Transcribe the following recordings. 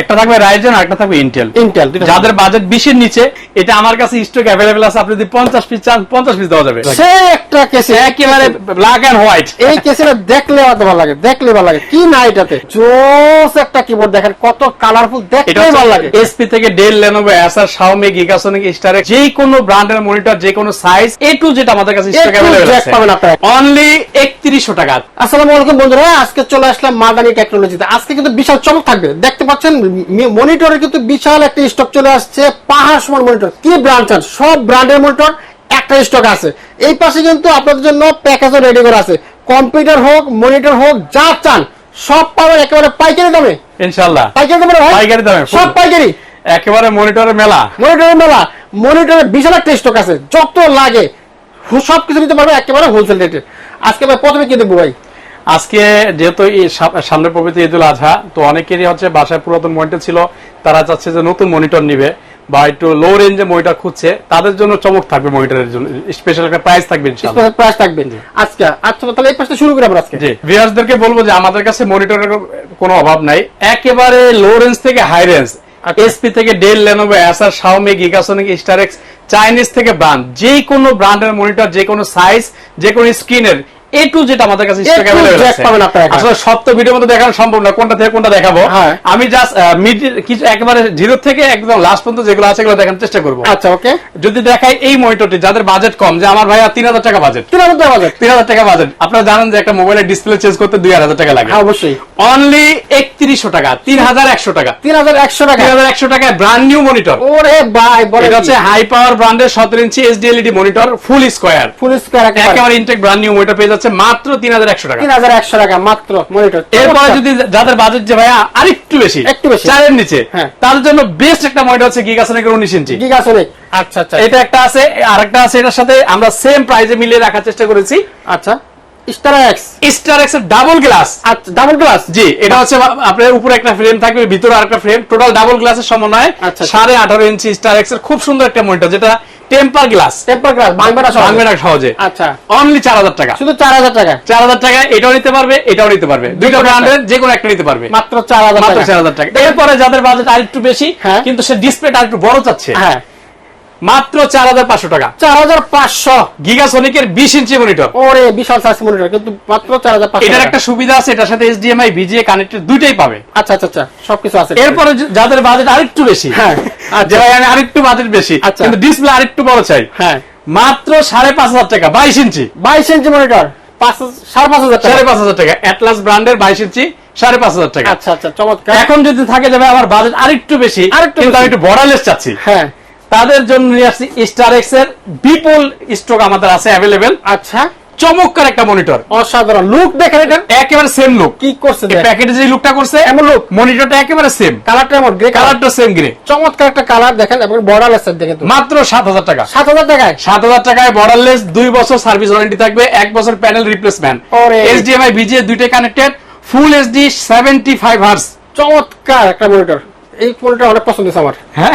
একটা থাকবে রাইজেন একটা থাকবে ইন্টেল ইন্টেল যাদের বাজেট নিচে এটা আমার কাছে স্টক আছে আপনি যদি পঞ্চাশ পিস চান পঞ্চাশ পিস দেওয়া যাবে। সে একটা কেসে একেবারে ব্ল্যাক এন্ড হোয়াইট এই কেসিটা দেখলে আমার ভালো লাগে দেখলে ভালো লাগে। কি না এটাতে? জোস একটা কিবোর্ড দেখেন কত কালারফুল দেখলেই ভালো লাগে। এসপি থেকে Dell Lenovo Xiaomi Gigasonic Star যে কোনো ব্র্যান্ডের মনিটর যে কোনো সাইজ এ টু যেটা আমাদের কাছে স্টক আছে। পাবেন আপনারা। অনলি 3100 টাকা। আসসালামু আলাইকুম বন্ধুরা আজকে চলে আসলাম মাদানি টেকনোলজিতে আজকে কিন্তু বিশাল চমক থাকবে। দেখতে পাচ্ছেন মনিটরের কিন্তু বিশাল একটা স্টক চলে আসছে পাহাড় সমান মনিটর। কি ব্র্যান্ড চান? সব ব্র্যান্ডের মনিটর একটা স্টক আছে। এই পাশে কিন্তু আপনাদের জন্য প্যাকেজও রেডি করা আছে। কম্পিউটার হোক মনিটর হোক যা চান সব পাবেন একেবারে পাইকারি দামে। ইনশাআল্লাহ। পাইকারি দামে পাইকারি দামে, সব পাইকারি। একেবারে মনিটরের মেলা। মনিটরের মেলা। মনিটরের বিশাল একটা স্টক আছে। যত লাগে সব কিছু নিতে পারবে একেবারে হোলসেল রেটে আজকে ভাই প্রথমে কি দেখব ভাই? আজকে যেহেতু সামনে পবিত্র ঈদুল আজহা তো অনেকেরই হচ্ছে বাসায় পুরাতন মনিটর ছিল তারা চাচ্ছে যে নতুন মনিটর নিবে বা একটু লো রেঞ্জে মনিটর খুঁজছে তাদের জন্য চমক থাকবে মনিটরের জন্য স্পেশাল একটা প্রাইস থাকবে স্পেশাল প্রাইস থাকবে আজকে আচ্ছা তাহলে এই পাশটা শুরু করি আমরা আজকে। জি ভিউয়ার্সদেরকে বলব যে আমাদের কাছে মনিটরের কোনো অভাব নাই একেবারে লো রেঞ্জ থেকে হাই রেঞ্জ আচ্ছা। এসপি থেকে Dell Lenovo Acer Xiaomi Gigasonic Starex Chinese থেকে ব্র্যান্ড যে কোনো ব্র্যান্ডের মনিটর যে কোনো সাইজ যে কোনো স্ক্রিনের এ টু যেটা আমাদের কাছে স্টক to আছে। পাবেন আপনারা আসলে সব তো ভিডিওর মধ্যে দেখানো সম্ভব না কোনটা থেকে কোনটা দেখাবো। হ্যাঁ। আমি জাস্ট মিড কিছু একেবারে জিরো থেকে একদম লাস্ট পর্যন্ত যেগুলো আছে এগুলো দেখানোর চেষ্টা করব। আচ্ছা ওকে যদি দেখাই এই মনিটরটি যাদের বাজেট কম যে আমার ভাইয়া তিন হাজার টাকা বাজেট তিন হাজার টাকা বাজেট টাকা বাজেট আপনারা জানেন যে একটা মোবাইলের ডিসপ্লে চেঞ্জ করতে দুই হাজার টাকা লাগে। হ্যাঁ অবশ্যই। অনলি একত্রিশশো টাকা তিন হাজার একশো টাকা। তিন হাজার একশো টাকা। তিন হাজার একশো টাকায় ব্র্যান্ড নিউ মনিটর ওরে ভাই বলে এটা হচ্ছে হাই পাওয়ার ব্র্যান্ডের সতেরো ইঞ্চি monitor full square full square একেবারে। ইনটেক নিউ মনিটর পেয়ে যাচ্ছে মাত্র তিন হাজার একশো টাকা। তিন হাজার একশো টাকা মাত্র মনিটর এরপরে যদি যাদের বাজেট যে ভাইয়া আরেকটু বেশি একটু বেশি। চারের নিচে হ্যাঁ। তাদের জন্য বেস্ট একটা মনিটর হচ্ছে গিগাসনিকের উনিশ ইঞ্চি গিগাসনিক আচ্ছা আচ্ছা। এটা একটা আছে আরেকটা আছে এটার সাথে আমরা সেম প্রাইজে মিলিয়ে রাখার চেষ্টা করেছি। আচ্ছা। স্টার এক্সের ডাবল গ্লাস আচ্ছা ডাবল গ্লাস জি এটা হচ্ছে আপনার উপরে একটা ফ্রেম থাকবে ভিতরে আরেকটা ফ্রেম টোটাল ডাবল গ্লাসের সমন্বয় আচ্ছা। ইঞ্চি স্টার এর খুব সুন্দর একটা মনিটর যেটা টেম্পার গ্লাস টেম্পার গ্লাস ভাঙবে না ভাঙবে না সহজে। আচ্ছা। অনলি চার হাজার টাকা। শুধু চার হাজার টাকা? এটাও নিতে পারবে এটাও নিতে পারবে। দুইটা কোনো ব্র্যান্ডের যে কোনো একটা নিতে পারবে। মাত্র চার হাজার মাত্র টাকা। চার হাজার টাকা। এরপরে যাদের বাজেট আরেকটু বেশি হ্যাঁ। কিন্তু সে ডিসপ্লেটা আরেকটু বড় চাচ্ছে। হ্যাঁ। মাত্র চার হাজার পাঁচশো টাকা। চার হাজার পাঁচশো? গিগাসনিকের বিশ ইঞ্চি মনিটর ওরে বিশাল সাইজ মনিটর কিন্তু মাত্র চার হাজার পাঁচশো এটার একটা সুবিধা আছে এটার সাথে এইচডিএমআই ভিজিএ কানেক্টেড দুইটাই পাবে। আচ্ছা আচ্ছা আচ্ছা সবকিছু আছে। এরপরে যাদের বাজেট আরেকটু বেশি হ্যাঁ। যে ভাই আরেকটু বাজেট বেশি আচ্ছা। কিন্তু ডিসপ্লে আরেকটু বড় চাই হ্যাঁ। মাত্র সাড়ে পাঁচ হাজার টাকা বাইশ ইঞ্চি। বাইশ ইঞ্চি মনিটর পাঁচ সাড়ে পাঁচ হাজার সাড়ে পাঁচ হাজার টাকা অ্যাটলাস ব্র্যান্ডের বাইশ ইঞ্চি সাড়ে পাঁচ হাজার টাকা। আচ্ছা আচ্ছা চমৎকার। এখন যদি থাকে যাবে আমার বাজেট আরেকটু বেশি আরেকটু আমি একটু বড়ালেস চাচ্ছি। হ্যাঁ। তাদের জন্য নিয়ে আসছি স্টার এক্সের বিপুল স্টক আমাদের আছে অ্যাভেলেবেল আচ্ছা। চমৎকার একটা মনিটর অসাধারণ। লুক দেখেন এটা। একেবারে সেম লুক কি করছে। প্যাকেটে যে লুকটা করছে এমন লুক মনিটরটা একেবারে সেম কালারটা এমন গ্রে কালারটা সেম গ্রে চমৎকার একটা কালার দেখেন এবং বর্ডার আছে দেখেন মাত্র সাত হাজার টাকা। সাত হাজার টাকায়? সাত হাজার টাকায় বর্ডারলেস দুই বছর সার্ভিস ওয়ারেন্টি থাকবে এক বছর প্যানেল রিপ্লেসমেন্ট। এইচডিএমআই ভিজিএ দুইটাই connected full HD seventy five hertz চমৎকার একটা মনিটর এই মনিটর অনেক পছন্দ হয়েছে আমার। হ্যাঁ?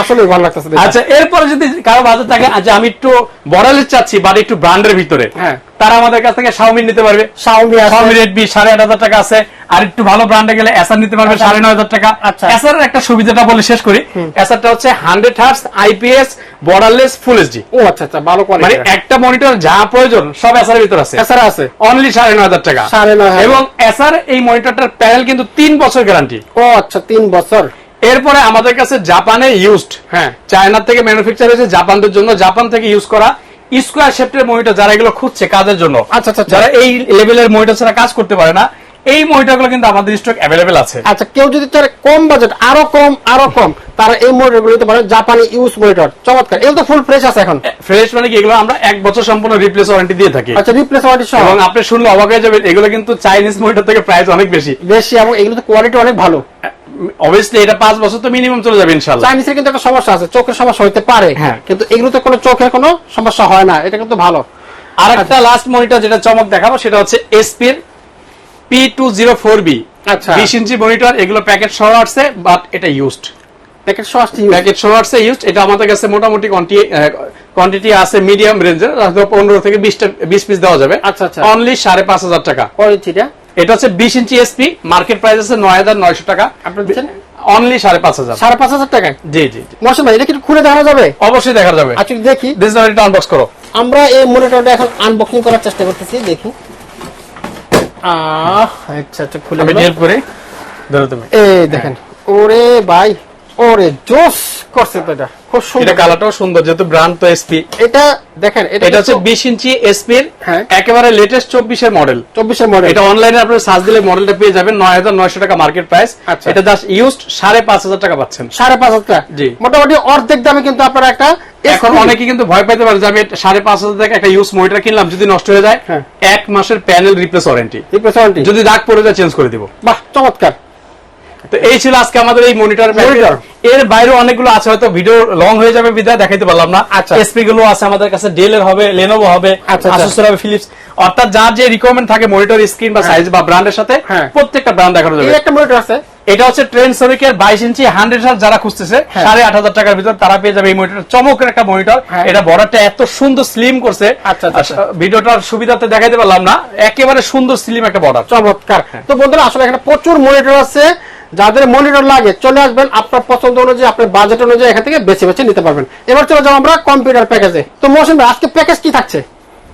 আসলে ভালো লাগতেছে আচ্ছা এরপরে যদি কারও বাজার থাকে আচ্ছা আমি একটু বড়ালের চাচ্ছি বাট একটু ব্র্যান্ডের ভিতরে। হ্যাঁ। তারা আমাদের কাছ থেকে শাওমি নিতে পারবে। শাওমি রেডমি সাড়ে আট হাজার টাকা আছে। আর একটু ভালো ব্র্যান্ডে গেলে এসার নিতে পারবে। সাড়ে নয় হাজার টাকা। আচ্ছা। এসার একটা সুবিধাটা বলে শেষ করি। এসারটা হচ্ছে hundred hertz IPS borderless full HD ও আচ্ছা আচ্ছা ভালো মানে একটা মনিটর যা প্রয়োজন সব এসার ভিতর আছে। এছাড়া আছে। অনলি সাড়ে নয় হাজার টাকা। সাড়ে নয় এবং এসার এই মনিটরটার প্যানেল কিন্তু তিন বছর গ্যারান্টি ও আচ্ছা তিন বছর। এরপরে আমাদের কাছে জাপানে ইউজড হ্যাঁ। চায়না থেকে ম্যানুফ্যাকচার হয়েছে জাপানদের জন্য। জাপান থেকে ইউজ করা স্কোয়ার শেপটের মনিটর যারা এগুলো খুঁজছে কাজের জন্য আচ্ছা, আচ্ছা, আচ্ছা। যারা এই লেভেলের মনিটর ছাড়া কাজ করতে পারে না এই মনিটরগুলো কিন্তু আমাদের স্টক অ্যাভেলেবেল আছে। আচ্ছা কেউ যদি তার কম বাজেট আরও কম আরও কম তারা এই নিতে পারে জাপানি ইউজ মনিটর চমৎকার এগুলো তো ফুল ফ্রেশ আছে এখন। ফ্রেশ মানে কি এগুলো আমরা এক বছর সম্পূর্ণ রিপ্লেস ওয়ারেন্টি দিয়ে থাকি। আচ্ছা রিপ্লেস ওয়ারেন্টি সহ। এবং আপনি শুনলে অবাক হয়ে যাবেন এগুলো কিন্তু চাইনিজ মনিটর থেকে প্রাইস অনেক বেশি। বেশি এবং এগুলো তো কোয়ালিটি অনেক ভালো। অবভিয়াসলি এটা পাঁচ বছর তো মিনিমাম চলে যাবে ইনশাল্লাহ চাইনিজের কিন্তু একটা সমস্যা আছে চোখের সমস্যা হতে পারে। হ্যাঁ। কিন্তু এগুলোতে কোনো চোখের কোনো সমস্যা হয় না এটা কিন্তু ভালো। আর একটা লাস্ট মনিটর যেটা চমক দেখাবো সেটা হচ্ছে এসপির P two zero four B আচ্ছা। বিশ ইঞ্চি মনিটর এগুলো প্যাকেট সহ আসছে বাট এটা ইউজড প্যাকেট সহ আসছে প্যাকেট সহ আসছে ইউজড এটা আমাদের কাছে মোটামুটি কোয়ান্টিটি আছে মিডিয়াম রেঞ্জের পনেরো থেকে বিশটা বিশ পিস দেওয়া যাবে। আচ্ছা, আচ্ছা। অনলি সাড়ে পাঁচ হাজার টাকা। কোয়ালিটিটা এটা হচ্ছে বিশ ইঞ্চি এসপি মার্কেট প্রাইস আছে নয় হাজার নয়শো টাকা। আপনি দিচ্ছেন? অনলি সাড়ে পাঁচ হাজার। সাড়ে পাঁচ হাজার টাকা জি জি জি। ভাই এটা কি খুলে দেখানো যাবে? অবশ্যই দেখা যাবে। আচ্ছা দেখি। ডিসপ্লেটা আনবক্স করো। আমরা এই মনিটরটা এখন আনবক্সিং করার চেষ্টা করতেছি দেখি। আহ, আচ্ছা আচ্ছা খুলে আমি ধরো তুমি। এই দেখেন। ওরে ভাই ওরে জোস করছে তো এটা। খুব এটা সুন্দর কালারটাও সুন্দর যেহেতু ব্র্যান্ড তো এসপি এটা দেখেন এটা এটা হচ্ছে বিশ ইঞ্চি এসপির হ্যাঁ। একেবারে লেটেস্ট চব্বিশের মডেল চব্বিশের মডেল এটা অনলাইনে আপনি সার্চ দিলে মডেলটা পেয়ে যাবেন নয় হাজার নয়শো টাকা মার্কেট প্রাইস আচ্ছা। এটা জাস্ট ইউজড সাড়ে পাঁচ হাজার টাকা পাচ্ছেন সাড়ে পাঁচ হাজার টাকা জি। মোটামুটি অর্ধেক দামে কিন্তু আপনারা একটা এখন অনেকে কিন্তু ভয় পাইতে পারে যে আমি সাড়ে পাঁচ হাজার টাকা একটা ইউজ মনিটর কিনলাম যদি নষ্ট হয়ে যায় হ্যাঁ। এক মাসের প্যানেল রিপ্লেস ওয়ারেন্টি representative। যদি দাগ পড়ে যায় চেঞ্জ করে দিব বাহ চমৎকার তো এই ছিল আজকে আমাদের এই মনিটর। এর বাইরে অনেকগুলো আছে হয়তো ভিডিও লং হয়ে যাবে বিদায় দেখাইতে পারলাম না। আচ্ছা। এসপি গুলো আছে আমাদের কাছে ডেল এর হবে লেনোভো হবে আচ্ছা, আচ্ছা। আসুসের হবে ফিলিপস অর্থাৎ যার যে রিকোয়ারমেন্ট থাকে মনিটর স্ক্রিন বা সাইজ বা ব্র্যান্ডের সাথে হ্যাঁ। প্রত্যেকটা ব্র্যান্ড দেখানো যাবে। একটা মনিটর আছে। এটা হচ্ছে ট্রেন সরিকের বাইশ ইঞ্চি হান্ড্রেড হার্জ যারা খুঁজতেছে হ্যাঁ। সাড়ে আট হাজার টাকার ভিতর তারা পেয়ে যাবে এই মনিটর চমকের একটা মনিটর হ্যাঁ। এটা বর্ডারটা এত সুন্দর স্লিম করছে। আচ্ছা, আচ্ছা, আচ্ছা। ভিডিওটার সুবিধাতে দেখাইতে পারলাম না। একেবারে সুন্দর স্লিম একটা বর্ডার চমৎকার। তো বন্ধুরা আসলে এখানে প্রচুর মনিটর আছে। যাদের মনিটর লাগে চলে আসবেন আপনার পছন্দ অনুযায়ী আপনার বাজেট অনুযায়ী এখান থেকে বেছে বেছে নিতে পারবেন। এবার চলে যাব আমরা কম্পিউটার প্যাকেজে তো মৌসুম ভাই আজকে প্যাকেজ কি থাকছে?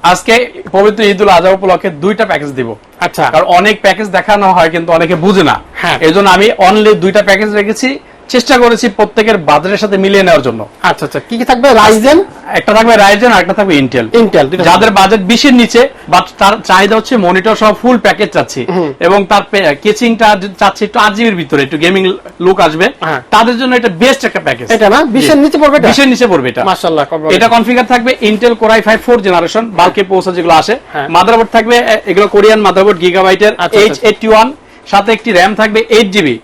আজকে পবিত্র ঈদ উল আজহা উপলক্ষে দুইটা প্যাকেজ দিব। আচ্ছা। কারণ অনেক প্যাকেজ দেখানো হয় কিন্তু অনেকে বুঝে না। হ্যাঁ। এই জন্য আমি অনলি দুইটা প্যাকেজ রেখেছি। চেষ্টা করেছি প্রত্যেকের বাজারের সাথে মিলিয়ে নেওয়ার জন্য। আচ্ছা আচ্ছা। কি কি থাকবে? রাইজেন একটা থাকবে রাইজেন আর একটা থাকবে ইন্টেল ইন্টেল যাদের বাজেট বিশের নিচে বাট তার চাহিদা হচ্ছে মনিটর সহ ফুল প্যাকেজ চাচ্ছি। এবং তার কেচিংটা চাচ্ছি একটু আট জিবির ভিতরে একটু গেমিং লুক আসবে। হ্যাঁ। তাদের জন্য এটা বেস্ট একটা প্যাকেজ এটা না? বিশের নিচে পড়বে এটা? বিশের নিচে পড়বে এটা। মাশাআল্লাহ এটা কনফিগার থাকবে Intel Core i five four generation বাল্কে পৌঁছা যেগুলো আসে। হ্যাঁ। মাদারবোর্ড থাকবে এগুলো কোরিয়ান মাদারবোর্ড গিগাবাইটের আচ্ছা, এইচ আচ্ছা। এইটটি ওয়ান সাথে একটি র্যাম থাকবে এইট জিবি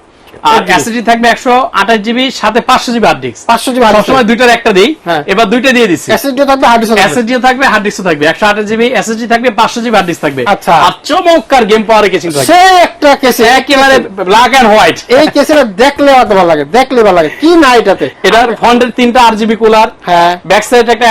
আর এসএসডি থাকবে একশো আঠাশ জিবি সাথে পাঁচশো জিবি হার্ড ডিস্ক পাঁচশো জিবি সবসময় দুইটার একটা দিই। হ্যাঁ। এবার দুইটা দিয়ে দিচ্ছি এসএসডি থাকবে হার্ড ডিস্ক এসএসডি থাকবে। হার্ড ডিস্ক থাকবে একশো আঠাশ জিবি এসএসডি থাকবে পাঁচশো জিবি হার্ড ডিস্ক থাকবে। আচ্ছা। আর চমৎকার গেম পাওয়ার কেসিং থাকবে। সে একটা কেসে একেবারে ব্ল্যাক এন্ড হোয়াইট এই কেসেটা দেখলে অত ভালো লাগে দেখলে ভালো লাগে। কি না এটাতে? এটার ফ্রন্টের তিনটা কুলার হ্যাঁ। ব্যাক সাইড একটা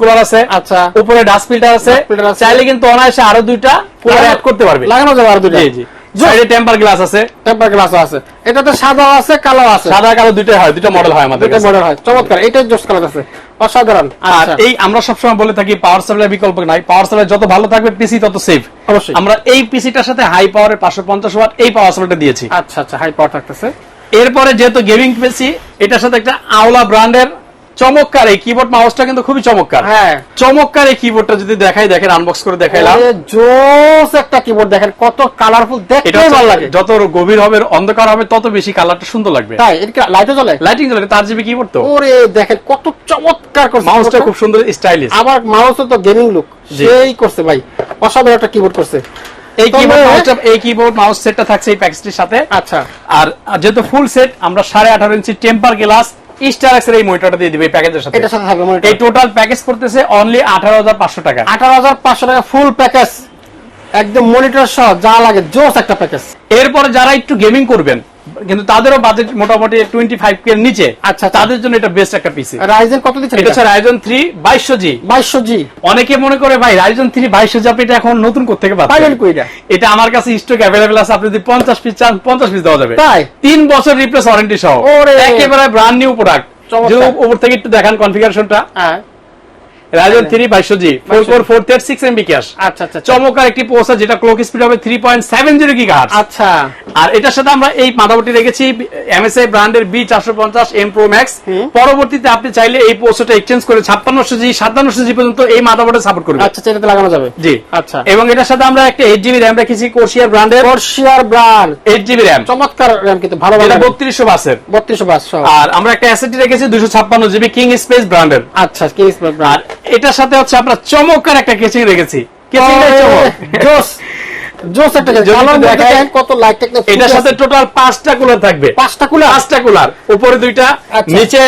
কুলার আছে। আচ্ছা। উপরে ডাস্ট ফিল্টার আছে। চাইলে কিন্তু অনায়াসে আরও দুইটা কুলার অ্যাড করতে পারবে। লাগানো যাবে আর জি জি। সাইডে টেম্পার গ্লাস আছে। টেম্পার গ্লাস আছে। এটাতে সাদা আছে কালো আছে। সাদা কালো হয় মডেল হয় আমাদের দুটো মডেল হয়। চমৎকার জোস কালার আছে। অসাধারণ। আর আচ্ছা। এই আমরা সবসময় বলে থাকি পাওয়ার সাপ্লাই বিকল্প নাই। পাওয়ার সাপ্লাই যত ভালো থাকবে পিসি তত সেফ অবশ্যই। আমরা এই পিসিটার সাথে হাই পাওয়ারের পাঁচশো পঞ্চাশ ওয়াট এই পাওয়ার সাপ্লাইটা দিয়েছি। আচ্ছা আচ্ছা হাই পাওয়ার থাকতেছে। এরপরে যেহেতু গেমিং পিসি এটার সাথে একটা আওলা ব্র্যান্ডের চমৎকার এই কিবোর্ড মাউসটা কিন্তু খুবই চমৎকার। হ্যাঁ। চমৎকার এই কিবোর্ডটা যদি দেখাই দেখেন আনবক্স করে দেখাইলাম। জোস একটা কিবোর্ড দেখেন কত কালারফুল দেখতে ভালো লাগে। যত গভীর হবে অন্ধকার হবে তত বেশি কালারটা সুন্দর লাগবে। তাই এটা লাইটও জ্বলে? লাইটিং জ্বলে তার জিবি কিবোর্ড তো। ওরে দেখেন কত চমৎকার করছে মাউসটা খুব সুন্দর স্টাইলিশ আবার মাউসও তো গেমিং লুক সেই করছে ভাই অসাধারণ একটা কিবোর্ড করছে। এই কিবোর্ড মাউসটা এই কিবোর্ড মাউস সেটটা থাকছে এই প্যাকেজটির সাথে। আচ্ছা। আর আর যেহেতু ফুল সেট আমরা সাড়ে আঠারো ইঞ্চি টেম্পার গ্লাস এর এই মনিটরটা দিয়ে দিবে এই প্যাকেজের সাথে। সাথে থাকবে এই টোটাল প্যাকেজ করতেছে অনলি আঠারো হাজার পাঁচশো টাকা। আঠারো হাজার পাঁচশো টাকা ফুল প্যাকেজ একদম মনিটর সহ যা লাগে জোস একটা প্যাকেজ এরপরে যারা একটু গেমিং করবেন কিন্তু তাদেরও বাজেট মোটামুটি টোয়েন্টি ফাইভ কে নিচে। আচ্ছা, আচ্ছা। তাদের জন্য এটা বেস্ট একটা পিসি রাইজেন কত দিচ্ছেন এটা হচ্ছে রাইজন থ্রি বাইশশো জি বাইশশো জি অনেকে মনে করে ভাই রাইজন থ্রি বাইশশো জি আপনি এটা এখন নতুন করতে পারবেন এটা? আমার কাছে স্টক অ্যাভেলেবল আছে। আপনি যদি পঞ্চাশ পিস চান পঞ্চাশ পিস দেওয়া যাবে। তাই? তিন বছর রিপ্লেস ওয়ারেন্টি সহ। একেবারে ব্র্যান্ড নিউ প্রোডাক্ট উপর থেকে একটু দেখান কনফিগারেশনটা হ্যাঁ। রাইজন থ্রি বাইশশো G four four four three six MB cache আচ্ছা আচ্ছা আচ্ছা। চমৎকার একটি প্রসেসর যেটা ক্লক স্পিড হবে three point seven zero gigahertz আচ্ছা। আর এটার সাথে আমরা এই মাদারবোর্ডটি রেখেছি এমএসআই ব্র্যান্ডের বি চারশো পঞ্চাশ এম প্রো ম্যাক্স পরবর্তীতে আপনি চাইলে এই পোস্টটা এক্সচেঞ্জ করে ছাপ্পান্নশো জি সাতান্নশো জি পর্যন্ত এই মাদারবোর্ডে সাপোর্ট করবে আচ্ছা সেটাতে লাগানো যাবে। জি। আচ্ছা। এবং এটার সাথে আমরা একটা এইট জিবি র্যাম রেখেছি কোর্সিয়ার ব্র্যান্ডের। পর্শিয়ার ব্র্যান্ড এইট জিবি র্যাম চমৎকার র্যাম কিন্তু ভালো এটা ভালো বত্রিশশো বাসের। বত্রিশশো বাস আর আমরা একটা অ্যাসেটি রেখেছি দুশো ছাপ্পান্ন জিবি কিং স্পেস ব্র্যান্ডের আচ্ছা কিং স্পেস ব্র্যান্ড এটার সাথে হচ্ছে আমরা চমৎকার একটা কেচিং রেখেছি। কেচিংটাই চমক। জোস জোস একটা কত লাইট এটার সাথে টোটাল পাঁচটা কুলার থাকবে। পাঁচটা কুলার পাঁচটা কুলার উপরে দুইটা আচ্ছা। নিচে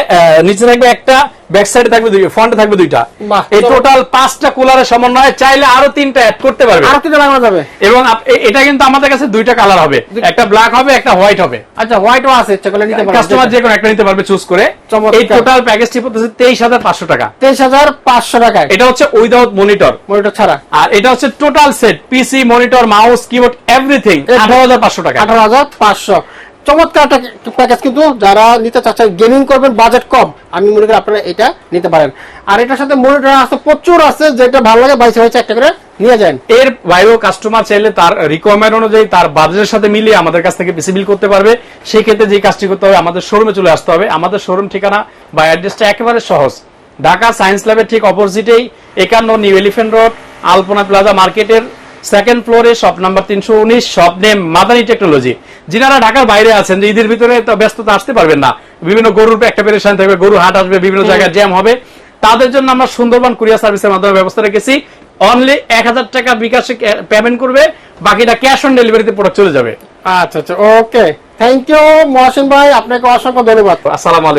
নিচে থাকবে একটা ব্যাক সাইডে থাকবে দুইটা ফ্রন্টে থাকবে দুইটা। এই টোটাল পাঁচটা কুলারের সমন্বয়ে চাইলে আরও তিনটা অ্যাড করতে পারবে। আরও তিনটা লাগানো যাবে। এবং এটা কিন্তু আমাদের কাছে দুইটা কালার হবে। একটা ব্ল্যাক হবে একটা হোয়াইট হবে। আচ্ছা হোয়াইটও আছে ইচ্ছা করলে নিতে পারবেন কাস্টমার যে কোনো একটা নিতে পারবে চুজ করে। এই টোটাল প্যাকেজটি পড়তেছে তেইশ হাজার পাঁচশো টাকা। তেইশ হাজার পাঁচশো টাকায়। এটা হচ্ছে উইদাউট মনিটর মনিটর ছাড়া। আর এটা হচ্ছে total set PC monitor mouse keyboard everything এটা- আঠারো হাজার পাঁচশো টাকা আঠারো হাজার পাঁচশো। চমৎকার একটা প্যাকেজ কিন্তু যারা নিতে চাচ্ছেন গেমিং করবেন বাজেট কম। আমি মনে করি আপনারা এটা নিতে পারেন। আর এটার সাথে মনিটর আছে, প্রচুর আছে, যেটা ভালো লাগে, বাইশে হয়েছে একটা করে নিয়ে যান। এর বাইরেও কাস্টমার চাইলে তার রিকোয়ারমেন্ট অনুযায়ী তার বাজেটের সাথে মিলিয়ে আমাদের কাছ থেকে পিসি বিল করতে পারবে। সেই ক্ষেত্রে যে কাজটি করতে হবে, আমাদের শোরুমে চলে আসতে হবে। আমাদের শোরুম ঠিকানা বা অ্যাড্রেসটা একেবারে সহজ। ঢাকা সায়েন্স ল্যাবের ঠিক অপোজিটেই একান্ন new Elephant Road Alpana plaza মার্কেটের সেকেন্ড ফ্লোরে শপ নাম্বার তিনশো উনিশ শপ নেম মাদানি টেকনোলজি যিনারা ঢাকার বাইরে আছেন যে ঈদের ভিতরে তো ব্যস্ততা আসতে পারবেন না। বিভিন্ন গরুর একটা পেরেশান থাকবে গরু হাট আসবে বিভিন্ন জায়গায় জ্যাম হবে। তাদের জন্য আমরা সুন্দরবন কুরিয়ার সার্ভিসের মাধ্যমে ব্যবস্থা রেখেছি। অনলি এক হাজার টাকা বিকাশে পেমেন্ট করবে বাকিটা ক্যাশ অন ডেলিভারিতে প্রোডাক্ট চলে যাবে। আচ্ছা আচ্ছা ওকে থ্যাংক ইউ মহাসিন ভাই আপনাকে অসংখ্য ধন্যবাদ। আসসালামু আলাইকুম।